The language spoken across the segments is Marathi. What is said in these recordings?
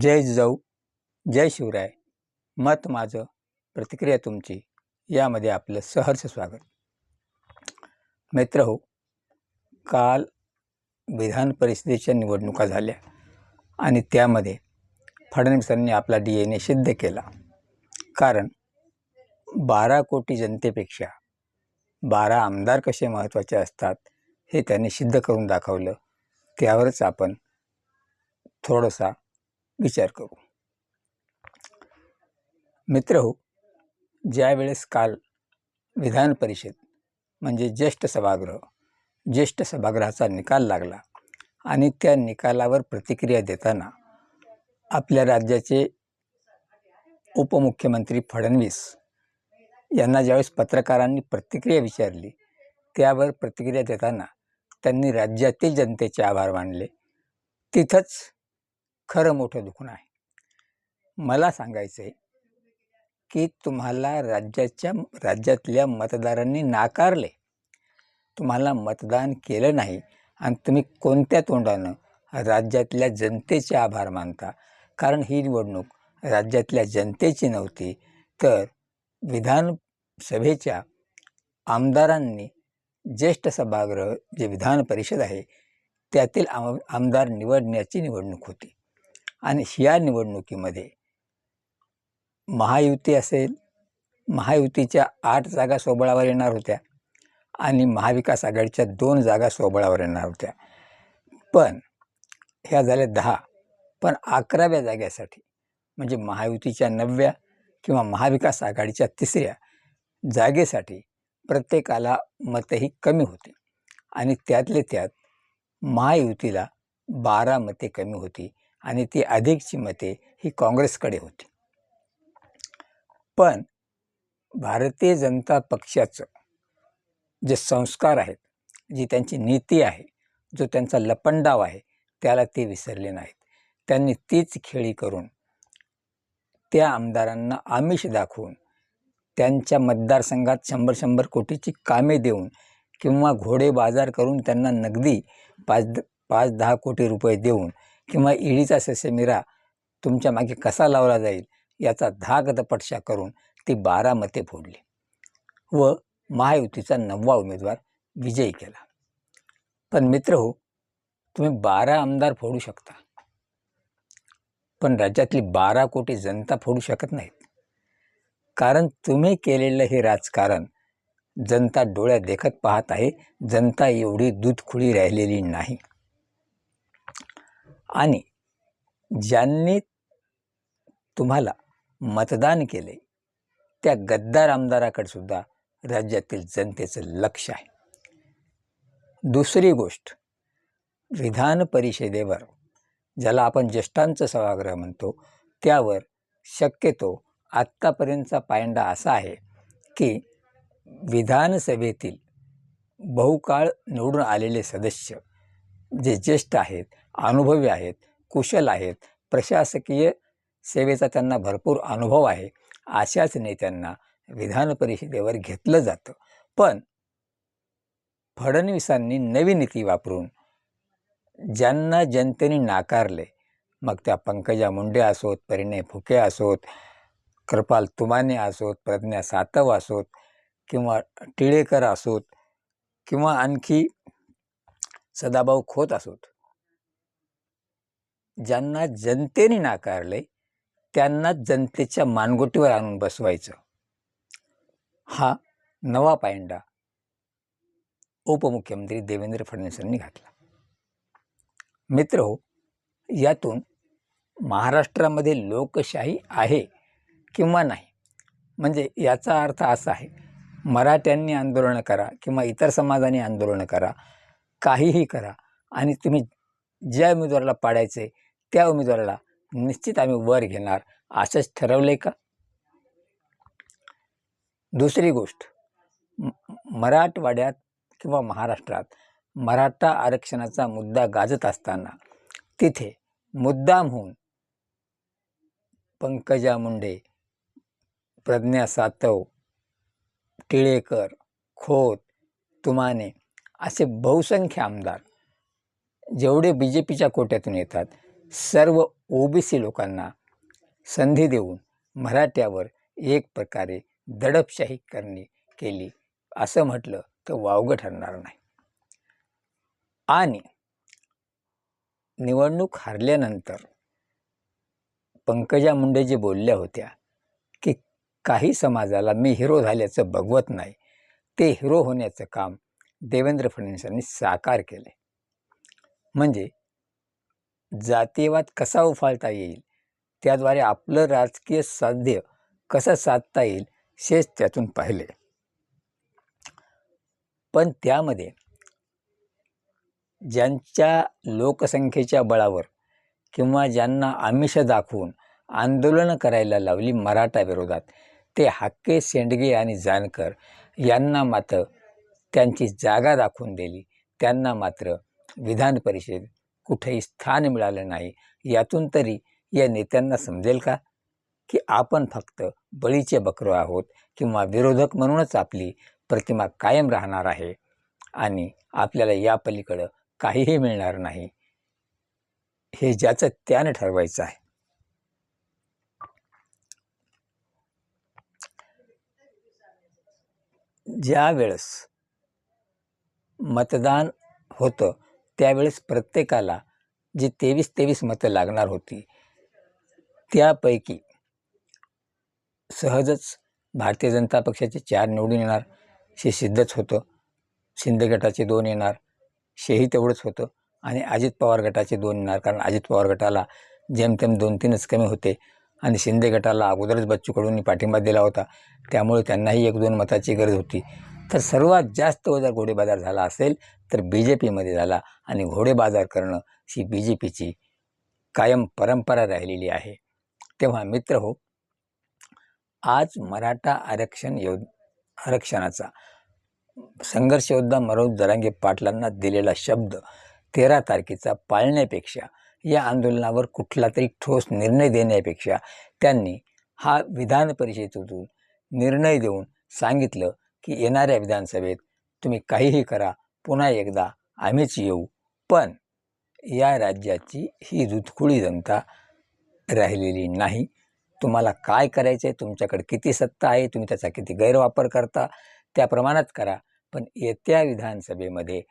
जय जिजाऊ जय शिवराय. मत माझं प्रतिक्रिया तुमची. यामध्ये आपलं सहर्ष स्वागत. मित्र हो काल विधान परिषदेच्या निवडणुका झाल्या आणि त्यामध्ये फडणवीसांनी आपला डी एन ए सिद्ध केला. कारण बारा कोटी जनतेपेक्षा बारा आमदार कसे महत्त्वाचे असतात हे त्यांनी सिद्ध करून दाखवलं. त्यावरच आपण थोडासा विचार करू. मित्र हो ज्यावेळेस काल विधान परिषद म्हणजे ज्येष्ठ सभागृह ज्येष्ठ सभागृहाचा निकाल लागला आणि त्या निकालावर प्रतिक्रिया देताना आपल्या राज्याचे उपमुख्यमंत्री फडणवीस यांना ज्यावेळेस पत्रकारांनी प्रतिक्रिया विचारली त्यावर प्रतिक्रिया देताना त्यांनी राज्यातील जनतेचे आभार मानले. तिथंच खरं मोठं दुखणं आहे. मला सांगायचं आहे की तुम्हाला राज्याच्या राज्यातल्या मतदारांनी नाकारले. तुम्हाला मतदान केलं नाही आणि तुम्ही कोणत्या तोंडानं राज्यातल्या जनतेचे आभार मानता? कारण ही निवडणूक राज्यातल्या जनतेची नव्हती तर विधानसभेच्या आमदारांनी ज्येष्ठ सभागृह जे विधान परिषद आहे त्यातील आम आमदार निवडण्याची निवडणूक होती. आणि या निवडणुकीमध्ये महायुती असेल महायुतीच्या आठ जागा सोबळावर येणार होत्या आणि महाविकास आघाडीच्या दोन जागा सोबळावर येणार होत्या. पण ह्या झाल्या दहा पण अकराव्या जाग्यासाठी म्हणजे महायुतीच्या नवव्या किंवा महाविकास आघाडीच्या तिसऱ्या जागेसाठी प्रत्येकाला मतही कमी होती आणि त्यातले त्यात महायुतीला बारा मते कमी होती. आणि ती अधिकची मते ही काँग्रेसकडे होती. पण भारतीय जनता पक्षाचं जे संस्कार आहेत जी त्यांची नीती आहे जो त्यांचा लपंडाव आहे त्याला ते विसरले नाहीत. त्यांनी तीच खेळी करून त्या आमदारांना आमिष दाखवून त्यांच्या मतदारसंघात शंभर शंभर कोटीची कामे देऊन किंवा घोडे बाजार करून त्यांना नगदी पाच द पाच दहा कोटी रुपये देऊन किंवा ईडीचा ससेमिरा तुमच्या मागे कसा लावला जाईल याचा धाक दपटशा करून ती बारा मते फोडली व महायुतीचा नववा उमेदवार विजयी केला. पण मित्र हो तुम्ही बारा आमदार फोडू शकता. पण राज्यातली बारा कोटी जनता फोडू शकत नाहीत. कारण तुम्ही केलेलं हे राजकारण जनता डोळ्या देखत पाहत आहे जनता एवढी दूधखुळी राहिलेली नाही. आणि ज्यांनी तुम्हाला मतदान केले त्या गद्दार आमदाराकडे सुद्धा राज्यातील जनतेचं लक्ष आहे. दुसरी गोष्ट विधान परिषदेवर ज्याला आपण ज्येष्ठांचं सभागृह म्हणतो त्यावर शक्यतो आत्तापर्यंतचा पायंडा असा आहे की विधानसभेतील बहुकाळ निवडून आलेले सदस्य जे ज्येष्ठ आहेत अनुभवी आहेत कुशल आहेत. प्रशासकीय सेवेचा त्यांना भरपूर अनुभव आहे. अशाच नेत्यांना विधान परिषदेवर घेतलं जातं. पण फडणवीसांनी नवी नीती वापरून ज्यांना जनतेने नाकारले मग त्या पंकजा मुंडे असोत परिणय फुके असोत कृपाल तुमाने असोत प्रज्ञा सातव असोत किंवा टिळेकर असोत किंवा आणखी सदाभाऊ खोत असोत ज्यांना जनतेने नाकारले त्यांना जनतेच्या मानगोटीवर आणून बसवायचं. हा नवा पायंडा उपमुख्यमंत्री देवेंद्र फडणवीसांनी घातला. मित्र हो यातून महाराष्ट्रामध्ये लोकशाही आहे किंवा नाही? म्हणजे याचा अर्थ असा आहे मराठ्यांनी आंदोलनं करा किंवा इतर समाजाने आंदोलनं करा काहीही करा आणि तुम्ही ज्या उमेदवाराला पाडायचे त्या उमेदवाराला निश्चित आम्ही वर घेणार असंच ठरवलं का? दुसरी गोष्ट मराठवाड्यात किंवा महाराष्ट्रात मराठा आरक्षणाचा मुद्दा गाजत असताना तिथे मुद्दाम होऊन पंकजा मुंडे प्रज्ञा सातव टिळेकर खोत तुमाने असे बहुसंख्य आमदार जेवढे बी जे पीच्या कोट्यातून येतात सर्व ओबीसी लोकांना संधी देऊन मराठ्यावर एक प्रकारे दडपशाही करणे केली. असं म्हटलं तर वावगं ठरणार नाही. आणि निवडणूक हारल्यानंतर पंकजा मुंडे जे बोलल्या होत्या की काही समाजाला मी हिरो झाल्याचं बघवत नाही ते हिरो होण्याचं काम देवेंद्र फडणवीसांनी साकार केले म्हणजे जातीयवाद कसा उफाळता येईल? त्याद्वारे आपलं राजकीय साध्य कसं साधता येईल हेच त्यातून पाहिले. पण त्यामध्ये ज्यांच्या लोकसंख्येच्या बळावर किंवा ज्यांना आमिष दाखवून आंदोलनं करायला लावली मराठा विरोधात ते हाके शेंडगे आणि जानकर यांना मात्र त्यांची जागा दाखवून दिली. त्यांना मात्र विधान परिषद कुठेही स्थान मिळालं नाही. यातून तरी या नेत्यांना समजेल का? की आपण फक्त बळीचे बकरो आहोत किंवा विरोधक म्हणूनच आपली प्रतिमा कायम राहणार आहे आणि आपल्याला या पलीकडं काहीही मिळणार नाही हे ज्याचं त्यानं ठरवायचं आहे. ज्या वेळेस मतदान होतं त्यावेळेस प्रत्येकाला जी तेवीस तेवीस मतं लागणार होती त्यापैकी सहजच भारतीय जनता पक्षाचे चार निवडून येणार हे सिद्धच होतं. शिंदे गटाचे दोन येणार शेही तेवढंच होतं आणि अजित पवार गटाचे दोन येणार कारण अजित पवार गटाला जेमतेम दोन तीनच कमी होते आणि शिंदे गटाला अगोदरच बच्चू कडूंनी पाठिंबा दिला होता. त्यामुळे त्यांनाही एक दोन मताची गरज होती. तर सर्वात जास्त जर घोडेबाजार झाला असेल तर बी जे पीमध्ये झाला आणि घोडेबाजार करणं ही बी जे पीची कायम परंपरा राहिलेली आहे. तेव्हा मित्र हो आज मराठा आरक्षण यो आरक्षणाचा संघर्ष योद्धा मनोज जरांगे पाटलांना दिलेला शब्द तेरा तारखेचा पाळण्यापेक्षा या आंदोलनावर कुठला तरी ठोस निर्णय देण्यापेक्षा त्यांनी हा विधान परिषदेतून निर्णय देऊन सांगितलं की येणाऱ्या विधानसभेत तुम्ही काहीही करा पुन्हा एकदा आम्हीच येऊ. पण या राज्याची ही रुतखुळी जनता राहिलेली नाही. तुम्हाला काय करायचं आहे तुमच्याकडे किती सत्ता आहे? तुम्ही त्याचा किती गैरवापर करता? त्या प्रमाणात करा. पण येत्या विधानसभेमध्ये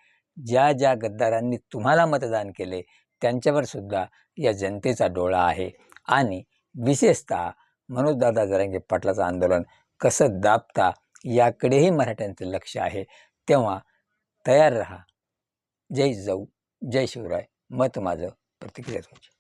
ज्या ज्या गद्दारांनी तुम्हाला मतदान केले त्यांच्यावर सुद्धा या जनतेचा डोळा आहे. आणि विशेषतः मनोजदादा जरांगे पाटलाचं आंदोलन कसं दाबता याकडेही मराठ्यांचं लक्ष आहे. तेव्हा तयार रहा. जय जाऊ जय शिवराय. मत माझं प्रतिक्रिया तुमची.